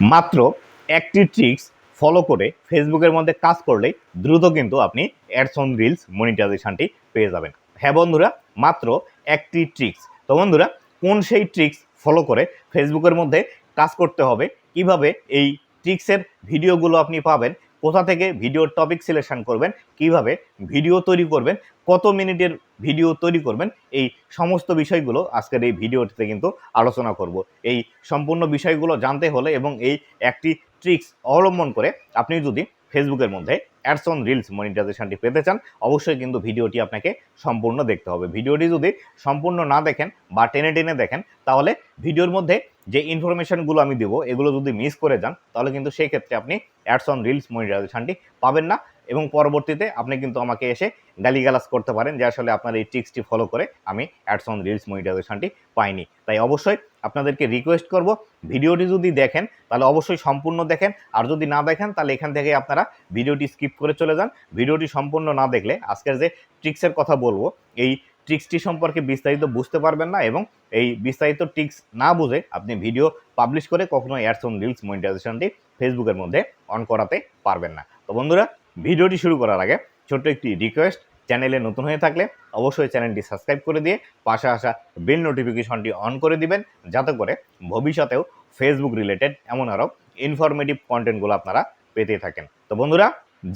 মাত্র একটি tricks follow করে ফেসবুকের মধ্যে কাজ করলেই দ্রুত কিন্তু আপনি অ্যাডস অন রিলস মনিটাইজেশনটি পেয়ে যাবেন। হ্যাঁ বন্ধুরা, মাত্র একটি ট্রিক্স তো বন্ধুরা, কোন সেই ট্রিক্স ফলো করে ফেসবুকের মধ্যে কাজ করতে হবে? কীভাবে এই ট্রিক্সের ভিডিওগুলো আপনি পাবেন? কোথা থেকে ভিডিওর টপিক সিলেকশন করবেন, কীভাবে ভিডিও তৈরি করবেন, কত মিনিটের ভিডিও তৈরি করবেন, এই সমস্ত বিষয়গুলো আজকের এই ভিডিওটিতে কিন্তু আলোচনা করব। এই সম্পূর্ণ বিষয়গুলো জানতে হলে এবং এই একটি ট্রিক্স অবলম্বন করে আপনি যদি ফেসবুকের মধ্যে অ্যাডস অন রিলস মনিটাইজেশনটি পেতে চান, অবশ্যই কিন্তু ভিডিওটি আপনাকে সম্পূর্ণ দেখতে হবে। ভিডিওটি যদি সম্পূর্ণ না দেখেন বা টেনে টেনে দেখেন, তাহলে ভিডিওর মধ্যে যে ইনফরমেশনগুলো আমি দেবো, এগুলো যদি মিস করে যান, তাহলে কিন্তু সেই ক্ষেত্রে আপনি অ্যাডস অন রিলস মনিটাইজেশনটি পাবেন না এবং পরবর্তীতে আপনি কিন্তু আমাকে এসে গালিগালাজ করতে পারেন যে আসলে আপনার এই ট্রিক্সটি ফলো করে আমি অ্যাডস অন রিলস মনিটাইজেশনটি পাইনি। তাই অবশ্যই আপনাদেরকে রিকোয়েস্ট করব, ভিডিওটি যদি দেখেন, তাহলে অবশ্যই সম্পূর্ণ দেখেন, আর যদি না দেখেন, তাহলে এখান থেকে আপনারা ভিডিওটি স্কিপ করে চলে যান। ভিডিওটি সম্পূর্ণ না দেখলে আজকের যে ট্রিক্সের কথা বলব, এই ট্রিক্সটি সম্পর্কে বিস্তারিত বুঝতে পারবেন না এবং এই বিস্তারিত ট্রিক্স না বুঝে আপনি ভিডিও পাবলিশ করে কখনো অ্যাডস অন রিলস মনিটাইজেশনটি ফেসবুকের মধ্যে অন করাতে পারবেন না। তো বন্ধুরা ভিডিওটি শুরু করার আগে ছোট্ট একটি রিকোয়েস্ট চ্যানেলে নতুন হয়ে থাকলে অবশ্যই চ্যানেলটি সাবস্ক্রাইব করে দিয়ে পাশে আসা বেল নোটিফিকেশনটি অন করে দিবেন, যাতে করে ভবিষ্যতেও ফেসবুক রিলেটেড এমন আরও ইনফরমেটিভ কন্টেন্টগুলো আপনারা পেতে থাকেন। তো বন্ধুরা,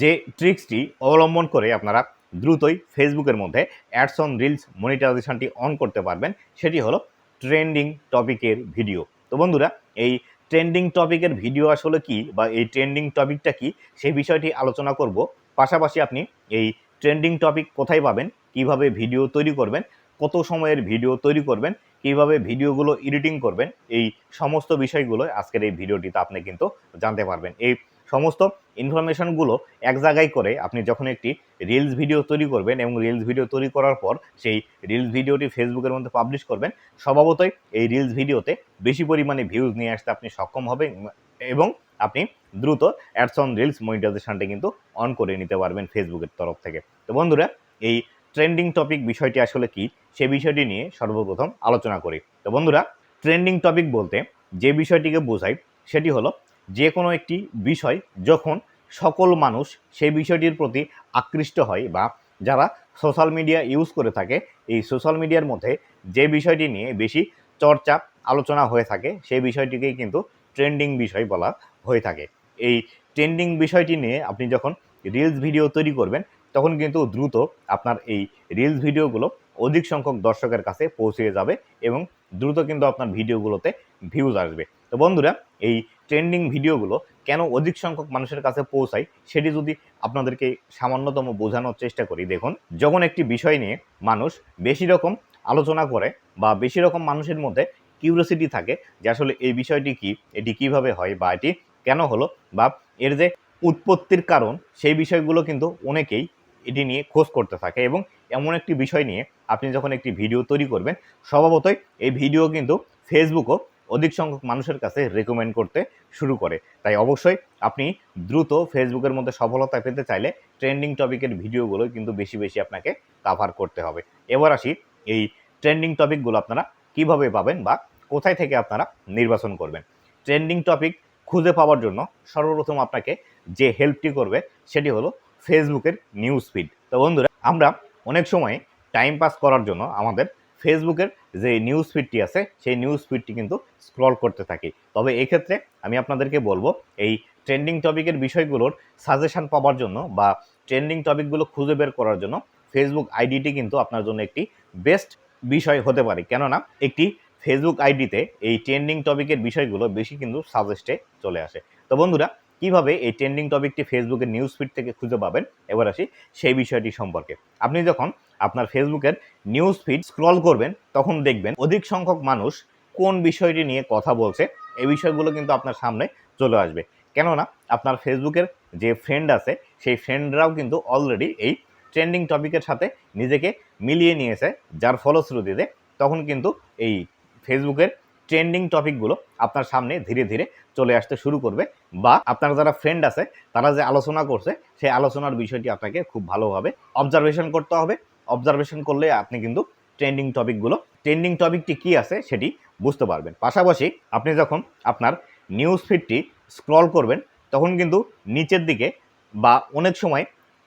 যে ট্রিক্সটি অবলম্বন করে আপনারা দ্রুতই ফেসবুকের মধ্যে অ্যাডস অন রিলস মনিটাইজেশনটি অন করতে পারবেন। সেটি হলো ট্রেন্ডিং টপিকের ভিডিও। তো বন্ধুরা, এই ট্রেন্ডিং টপিকের ভিডিও আসলে কি বা এই ট্রেন্ডিং টপিকটা কি সেই বিষয়টি আলোচনা করব। পাশাপাশি আপনি এই ট্রেন্ডিং টপিক কোথায় পাবেন, কীভাবে ভিডিও তৈরি করবেন, কত সময়ের ভিডিও তৈরি করবেন, কীভাবে ভিডিওগুলো এডিটিং করবেন, এই সমস্ত বিষয়গুলো আজকের এই ভিডিওটিতে আপনি কিন্তু জানতে পারবেন। এই সমস্ত ইনফরমেশনগুলো এক জায়গায় করে আপনি যখন একটি রিলস ভিডিও তৈরি করবেন এবং রিলস ভিডিও তৈরি করার পর সেই রিলস ভিডিওটি ফেসবুকের মধ্যে পাবলিশ করবেন, স্বভাবতই এই রিলস ভিডিওতে বেশি পরিমাণে ভিউজ নিয়ে আসতে আপনি সক্ষম হবেন এবং আপনি দ্রুত অ্যাডস অন রিলস মনিটাইজেশনটা কিন্তু অন করে নিতে পারবেন ফেসবুকের তরফ থেকে। তো বন্ধুরা, এই ট্রেন্ডিং টপিক বিষয়টি আসলে কি? সে বিষয়টি নিয়ে সর্বপ্রথম আলোচনা করি। তো বন্ধুরা ট্রেন্ডিং টপিক বলতে যে বিষয়টিকে বোঝাই, সেটি হলো যে কোনো একটি বিষয় যখন সকল মানুষ সেই বিষয়টির প্রতি আকৃষ্ট হয় বা যারা সোশ্যাল মিডিয়া ইউজ করে থাকে, এই সোশ্যাল মিডিয়ার মধ্যে যে বিষয়টি নিয়ে বেশি চর্চা, আলোচনা হয়ে থাকে, সেই বিষয়টিকেই কিন্তু ট্রেন্ডিং বিষয় বলা হয়ে থাকে। এই ট্রেন্ডিং বিষয়টি নিয়ে আপনি যখন রিলস ভিডিও তৈরি করবেন, তখন কিন্তু দ্রুত আপনার এই রিলস ভিডিওগুলো অধিক সংখ্যক দর্শকের কাছে পৌঁছে যাবে এবং দ্রুত কিন্তু আপনার ভিডিওগুলোতে ভিউজ আসবে। তো বন্ধুরা, এই ট্রেন্ডিং ভিডিওগুলো কেন অধিক সংখ্যক মানুষের কাছে পৌঁছায় সেটি যদি আপনাদেরকে সামান্যতম বোঝানোর চেষ্টা করি, দেখুন। যখন একটি বিষয় নিয়ে মানুষ বেশি রকম আলোচনা করে বা বেশি রকম মানুষের মধ্যে কিউরিয়াসিটি থাকে যে আসলে এই বিষয়টি কি, এটি কীভাবে হয় বা এটি কেন হলো বা এর যে উৎপত্তির কারণ, সেই বিষয়গুলো কিন্তু অনেকেই এটি নিয়ে খোঁজ করতে থাকে এবং এমন একটি বিষয় নিয়ে আপনি যখন একটি ভিডিও তৈরি করবেন, স্বভাবতই এই ভিডিও কিন্তু ফেসবুকও অধিক সংখ্যক মানুষের কাছে রেকমেন্ড করতে শুরু করে। তাই অবশ্যই আপনি দ্রুত ফেসবুকের মধ্যে সফলতা পেতে চাইলে ট্রেন্ডিং টপিকের ভিডিওগুলো কিন্তু বেশি বেশি আপনাকে কাভার করতে হবে। এবার আসি এই ট্রেন্ডিং টপিকগুলো আপনারা কীভাবে পাবেন বা কোথায় থেকে আপনারা নির্বাচন করবেন। ট্রেন্ডিং টপিক খুঁজে পাওয়ার জন্য সর্বপ্রথম আপনাকে যে হেল্পটি করবে সেটি হলো ফেসবুকের নিউজ ফিড তো বন্ধুরা, আমরা অনেক সময় টাইম পাস করার জন্য আমাদের ফেসবুকের যে নিউজ ফিডটি আছে, সেই নিউজ ফিডটি কিন্তু স্ক্রল করতে থাকি। তবে এক্ষেত্রে আমি আপনাদেরকে বলব, এই ট্রেন্ডিং টপিকের বিষয়গুলোর সাজেশন পাওয়ার জন্য বা ট্রেন্ডিং টপিকগুলো খুঁজে বের করার জন্য ফেসবুক আইডিটি কিন্তু আপনার জন্য একটি বেস্ট বিষয় হতে পারে। কেননা, একটি ফেসবুক আইডিতে এই ট্রেন্ডিং টপিকের বিষয়গুলো বেশি কিন্তু সাজেস্টে চলে আসে। তো বন্ধুরা কীভাবে এই ট্রেন্ডিং টপিকটি ফেসবুকের নিউজ ফিড থেকে খুঁজে পাবেন? এবার আসি সেই বিষয়টি সম্পর্কে। আপনি যখন আপনার ফেসবুকের নিউজ ফিড স্ক্রল করবেন, তখন দেখবেন অধিক সংখ্যক মানুষ কোন বিষয়টি নিয়ে কথা বলছে, এই বিষয়গুলো কিন্তু আপনার সামনে চলে আসবে। কেননা আপনার ফেসবুকের যে ফ্রেন্ড আছে, সেই ফ্রেন্ডরাও কিন্তু অলরেডি এই ট্রেন্ডিং টপিকের সাথে নিজেকে মিলিয়ে নিয়েছে, যার ফলশ্রুতিতে তখন কিন্তু এই ফেসবুকের ট্রেন্ডিং টপিকগুলো আপনার সামনে ধীরে ধীরে চলে আসতে শুরু করবে বা আপনার যারা ফ্রেন্ড আছে, তারা যে আলোচনা করছে, সেই আলোচনার বিষয়টি আপনাকে খুব ভালোভাবে অবজারভেশন করতে হবে। অবজারভেশন করলে আপনি কিন্তু ট্রেন্ডিং টপিকগুলো ট্রেন্ডিং টপিকটি কী আছে সেটি বুঝতে পারবেন। পাশাপাশি আপনি যখন আপনার নিউজ ফিডটি স্ক্রল করবেন, তখন কিন্তু নিচের দিকে বা অনেক সময়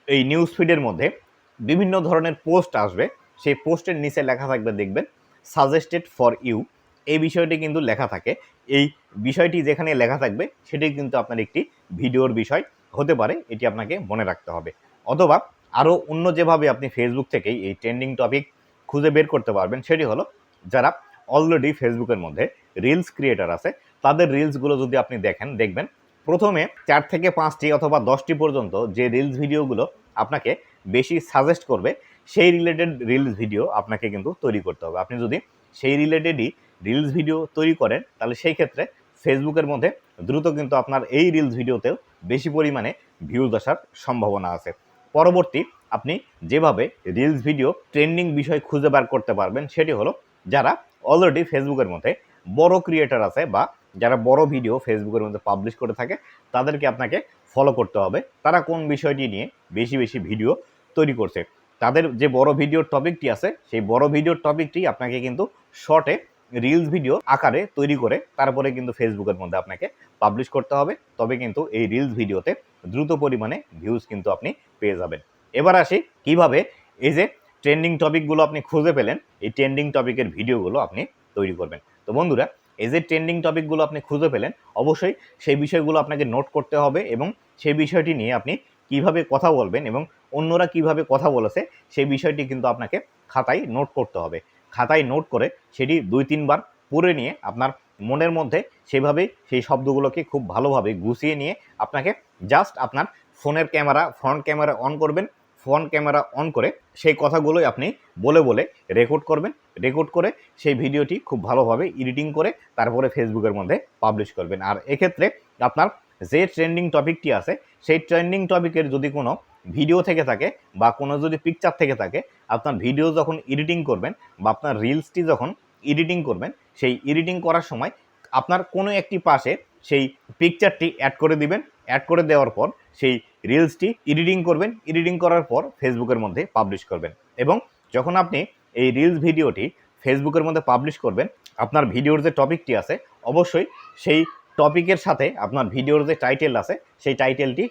এই নিউজ ফিডের মধ্যে বিভিন্ন ধরনের পোস্ট আসবে। সেই পোস্টের নিচে লেখা থাকবে, দেখবেন সাজেস্টেড ফর ইউ এই বিষয়টি কিন্তু লেখা থাকে। এই বিষয়টি যেখানে লেখা থাকবে, সেটি কিন্তু আপনার একটি ভিডিওর বিষয় হতে পারে, এটি আপনাকে মনে রাখতে হবে। অথবা আরও অন্য যেভাবে আপনি ফেসবুক থেকেই এই ট্রেন্ডিং টপিক খুঁজে বের করতে পারবেন, সেটি হলো যারা অলরেডি ফেসবুকের মধ্যে রিলস ক্রিয়েটার আছে, তাদের রিলসগুলো যদি আপনি দেখেন, দেখবেন প্রথমে চার থেকে পাঁচটি অথবা দশটি পর্যন্ত যে রিলস ভিডিওগুলো আপনাকে বেশি সাজেস্ট করবে, সেই রিলেটেড রিলস ভিডিও আপনাকে কিন্তু তৈরি করতে হবে। আপনি যদি সেই রিলেটেডই রিলস ভিডিও তৈরি করেন, তাহলে সেই ক্ষেত্রে ফেসবুকের মধ্যে দ্রুত কিন্তু আপনার এই রিলস ভিডিওতেও বেশি পরিমাণে ভিউজ আসার সম্ভাবনা আছে। পরবর্তী আপনি যেভাবে রিলস ভিডিও ট্রেন্ডিং বিষয় খুঁজে বার করতে পারবেন, সেটি হলো যারা অলরেডি ফেসবুকের মধ্যে বড় ক্রিয়েটার আছে বা যারা বড় ভিডিও ফেসবুকের মধ্যে পাবলিশ করে থাকে, তাদেরকে আপনাকে ফলো করতে হবে। তারা কোন বিষয়টি নিয়ে বেশি বেশি ভিডিও তৈরি করছে? তাদের যে বড় ভিডিওর টপিকটি আছে, সেই বড় ভিডিওর টপিকটি আপনাকে কিন্তু শর্টে রিলস ভিডিও আকারে তৈরি করে তারপরে কিন্তু ফেসবুকের মধ্যে আপনাকে পাবলিশ করতে হবে। তবে কিন্তু এই রিলস ভিডিওতে দ্রুত পরিমাণে ভিউজ কিন্তু আপনি পেয়ে যাবেন। এবার আসি কীভাবে এই যে ট্রেন্ডিং টপিকগুলো আপনি খুঁজে পেলেন, এই ট্রেন্ডিং টপিকের ভিডিওগুলো আপনি তৈরি করবেন। তো বন্ধুরা, এই যে ট্রেন্ডিং টপিকগুলো আপনি খুঁজে পেলেন, অবশ্যই সেই বিষয়গুলো আপনাকে নোট করতে হবে এবং সেই বিষয়টি নিয়ে আপনি কীভাবে কথা বলবেন এবং অন্যরা কীভাবে কথা বলেছে, সেই বিষয়টি কিন্তু আপনাকে খাতায় নোট করতে হবে। খাতায় নোট করে সেটি দুই, তিনবার পড়ে নিয়ে আপনার মনের মধ্যে সেভাবে সেই শব্দগুলোকে খুব ভালোভাবে গুছিয়ে নিয়ে আপনাকে জাস্ট আপনার ফোনের ক্যামেরা ফ্রন্ট ক্যামেরা অন করবেন। ফ্রন্ট ক্যামেরা অন করে সেই কথাগুলোই আপনি বলে বলে রেকর্ড করবেন। রেকর্ড করে সেই ভিডিওটি খুব ভালোভাবে এডিটিং করে তারপরে ফেসবুকের মধ্যে পাবলিশ করবেন। আর এক্ষেত্রে আপনার যে ট্রেন্ডিং টপিকটি আছে, সেই ট্রেন্ডিং টপিকের যদি কোনো ভিডিও থেকে থাকে বা কোনো যদি পিকচার থেকে থাকে, আপনার ভিডিও যখন এডিটিং করবেন বা আপনার রিলসটি যখন এডিটিং করবেন, সেই এডিটিং করার সময় আপনার কোনো একটি পাশে সেই পিকচারটি অ্যাড করে দিবেন। অ্যাড করে দেওয়ার পর সেই রিলসটি এডিটিং করবেন। এডিটিং করার পর ফেসবুকের মধ্যে পাবলিশ করবেন। এবং যখন আপনি এই রিলস ভিডিওটি ফেসবুকের মধ্যে পাবলিশ করবেন, আপনার ভিডিওর যে টপিকটি আছে, অবশ্যই সেই টপিকের সাথে আপনার ভিডিওর যে টাইটেল আছে, সেই টাইটেলটি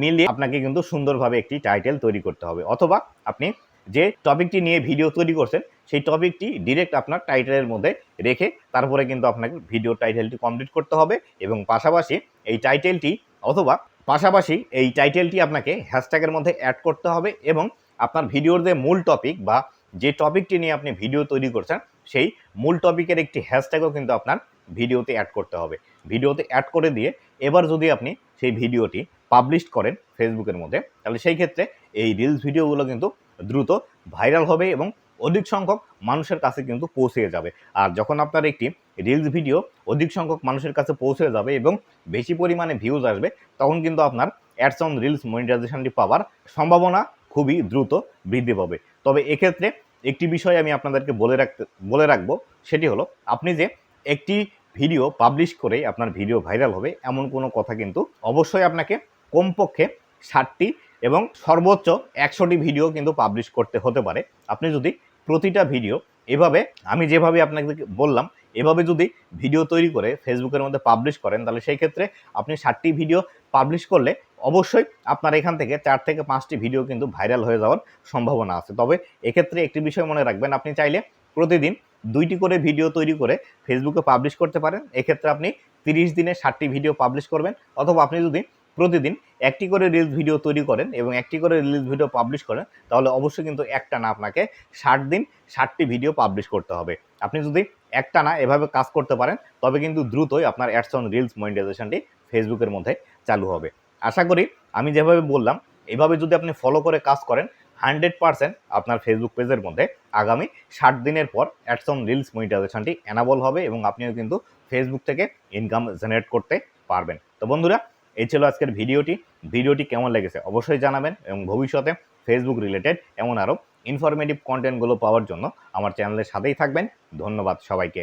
মিলিয়ে আপনাকে কিন্তু সুন্দরভাবে একটি টাইটেল তৈরি করতে হবে। অথবা আপনি যে টপিকটি নিয়ে ভিডিও তৈরি করছেন, সেই টপিকটি ডিরেক্ট আপনার টাইটেলের মধ্যে রেখে তারপরে কিন্তু আপনাকে ভিডিও টাইটেলটি কমপ্লিট করতে হবে এবং পাশাপাশি এই টাইটেলটি অথবা পাশাপাশি এই টাইটেলটি আপনাকে হ্যাশট্যাগের মধ্যে অ্যাড করতে হবে এবং আপনার ভিডিওর যে মূল টপিক বা যে টপিকটি নিয়ে আপনি ভিডিও তৈরি করছেন, সেই মূল টপিকের একটি হ্যাশট্যাগও কিন্তু আপনার ভিডিওতে অ্যাড করতে হবে। ভিডিওতে অ্যাড করে দিয়ে এবার যদি আপনি সেই ভিডিওটি পাবলিশ করেন ফেসবুকের মধ্যে, তাহলে সেই ক্ষেত্রে এই রিলস ভিডিওগুলো কিন্তু দ্রুত ভাইরাল হবে এবং অধিক সংখ্যক মানুষের কাছে কিন্তু পৌঁছে যাবে। আর যখন আপনার একটি রিলস ভিডিও অধিক সংখ্যক মানুষের কাছে পৌঁছে যাবে এবং বেশি পরিমাণে ভিউজ আসবে, তখন কিন্তু আপনার অ্যাডস অন রিলস মনিটাইজেশনটি পাওয়ার সম্ভাবনা খুবই দ্রুত বৃদ্ধি পাবে। তবে এক্ষেত্রে একটি বিষয় আমি আপনাদেরকে বলে রাখতে, বলে রাখব, সেটি হলো আপনি যে একটি ভিডিও পাবলিশ করে আপনার ভিডিও ভাইরাল হবে, এমন কোনো কথা কিন্তু অবশ্যই আপনাকে কমপক্ষে ষাটটি এবং সর্বোচ্চ একশোটি ভিডিও কিন্তু পাবলিশ করতে হতে পারে। আপনি যদি প্রতিটা ভিডিও এভাবে, আমি যেভাবে আপনাকে বললাম, এভাবে যদি ভিডিও তৈরি করে ফেসবুকের মধ্যে পাবলিশ করেন, তাহলে সেই ক্ষেত্রে আপনি ষাটটি ভিডিও পাবলিশ করলে অবশ্যই আপনার এখান থেকে চার থেকে পাঁচটি ভিডিও কিন্তু ভাইরাল হয়ে যাওয়ার সম্ভাবনা আছে। তবে এক্ষেত্রে একটি বিষয় মনে রাখবেন, আপনি চাইলে প্রতিদিন দুইটি করে ভিডিও তৈরি করে ফেসবুকে পাবলিশ করতে পারেন। এক্ষেত্রে আপনি তিরিশ দিনে ষাটটি ভিডিও পাবলিশ করবেন, অথবা আপনি যদি প্রতিদিন একটি করে রিলস ভিডিও তৈরি করেন এবং একটি করে রিলস ভিডিও পাবলিশ করেন, তাহলে অবশ্যই কিন্তু একটা না আপনাকে ষাট দিন ষাটটি ভিডিও পাবলিশ করতে হবে। আপনি যদি একটা না এভাবে কাজ করতে পারেন, তবে কিন্তু দ্রুতই আপনার অ্যাডস অন রিলস মনিটাইজেশনটি ফেসবুকের মধ্যে চালু হবে। আশা করি আমি যেভাবে বললাম, এভাবে যদি আপনি ফলো করে কাজ করেন হান্ড্রেড পার্সেন্ট আপনার ফেসবুক পেজের মধ্যে আগামী ষাট দিনের পর অ্যাডস অন রিলস মনিটাইজেশনটি অ্যানাবল হবে এবং আপনিও কিন্তু ফেসবুক থেকে ইনকাম জেনারেট করতে পারবেন। তো বন্ধুরা এই ছিল আজকের ভিডিওটি। ভিডিওটি কেমন লেগেছে অবশ্যই জানাবেন এবং ভবিষ্যতে ফেসবুক রিলেটেড এমন আরও ইনফরমেটিভ কন্টেন্টগুলো পাওয়ার জন্য আমার চ্যানেলের সাথেই থাকবেন। ধন্যবাদ সবাইকে।